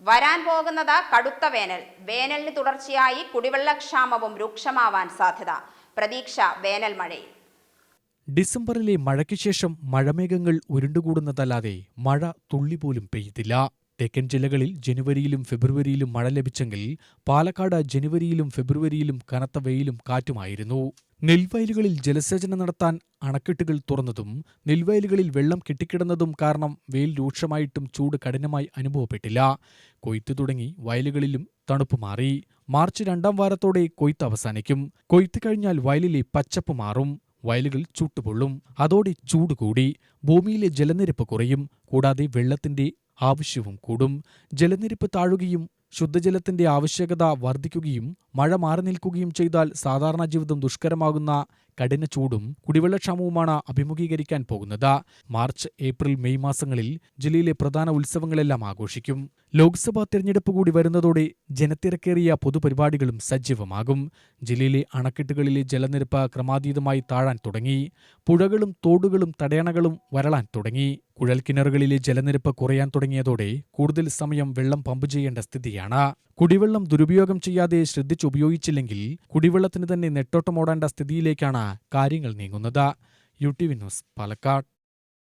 വരാൻ പോകുന്നത് കടുത്ത വേനൽ. വേനലിന് തുടർച്ചയായി കുടിവെള്ളക്ഷാമവും രൂക്ഷമാവാൻ സാധ്യത. പ്രതീക്ഷ വേനൽ മഴയിൽ. ഡിസംബറിലെ മഴയ്ക്ക് ശേഷം മഴമേഘങ്ങൾ ഉരുണ്ടുകൂടുന്നതല്ലാതെ മഴ തുള്ളി പോലും പെയ്തില്ല. തെക്കൻ ജില്ലകളിൽ ജനുവരിയിലും ഫെബ്രുവരിയിലും മഴ ലഭിച്ചെങ്കിൽ പാലക്കാട് ജനുവരിയിലും ഫെബ്രുവരിയിലും കനത്ത വെയിലും കാറ്റുമായിരുന്നു. നെൽവയലുകളിൽ ജലസേചനം നടത്താൻ അണക്കെട്ടുകൾ തുറന്നതും നെൽവയലുകളിൽ വെള്ളം കെട്ടിക്കിടന്നതും കാരണം വെയിൽ രൂക്ഷമായിട്ടും ചൂട് കഠിനമായി അനുഭവപ്പെട്ടില്ല. കൊയ്ത്ത് തുടങ്ങി വയലുകളിലും തണുപ്പ് മാറി. മാർച്ച് രണ്ടാം വാരത്തോടെ കൊയ്ത്ത് അവസാനിക്കും. കൊയ്ത്ത് കഴിഞ്ഞാൽ വയലിലെ പച്ചപ്പ് മാറും. വയലുകൾ ചുട്ടുപൊള്ളും. അതോടെ ചൂട് കൂടി. ഭൂമിയിലെ ജലനിരപ്പ് കുറയും. കൂടാതെ വെള്ളത്തിന്റെ ആവശ്യവും കൂടും. ജലനിരപ്പ് താഴുകയും ശുദ്ധജലത്തിന്റെ ആവശ്യകത വർദ്ധിക്കുകയും മഴ മാറി നിൽക്കുകയും ചെയ്താൽ സാധാരണ ജീവിതം ദുഷ്കരമാകുന്ന കഠിന ചൂടും കുടിവെള്ളക്ഷാമവുമാണ് അഭിമുഖീകരിക്കാൻ പോകുന്നത്. മാർച്ച് ഏപ്രിൽ മെയ് മാസങ്ങളിൽ ജില്ലയിലെ പ്രധാന ഉത്സവങ്ങളെല്ലാം ആഘോഷിക്കും. ലോക്സഭാ തെരഞ്ഞെടുപ്പ് കൂടി വരുന്നതോടെ ജനത്തിരക്കേറിയ പൊതുപരിപാടികളും സജീവമാകും. ജില്ലയിലെ അണക്കെട്ടുകളിലെ ജലനിരപ്പ് ക്രമാതീതമായി താഴാൻ തുടങ്ങി. പുഴകളും തോടുകളും തടയണകളും വരളാൻ തുടങ്ങി. കുഴൽക്കിണറുകളിലെ ജലനിരപ്പ് കുറയാൻ തുടങ്ങിയതോടെ കൂടുതൽ സമയം വെള്ളം പമ്പ് ചെയ്യേണ്ട സ്ഥിതിയാണ്. കുടിവെള്ളം ദുരുപയോഗം ചെയ്യാതെ ശ്രദ്ധിച്ചുപയോഗിച്ചില്ലെങ്കിൽ കുടിവെള്ളത്തിന് തന്നെ നെട്ടോട്ടമോടേണ്ട സ്ഥിതിയിലേക്കാണ് കാര്യങ്ങൾ നീങ്ങുന്നത്. U T V news Palakkad.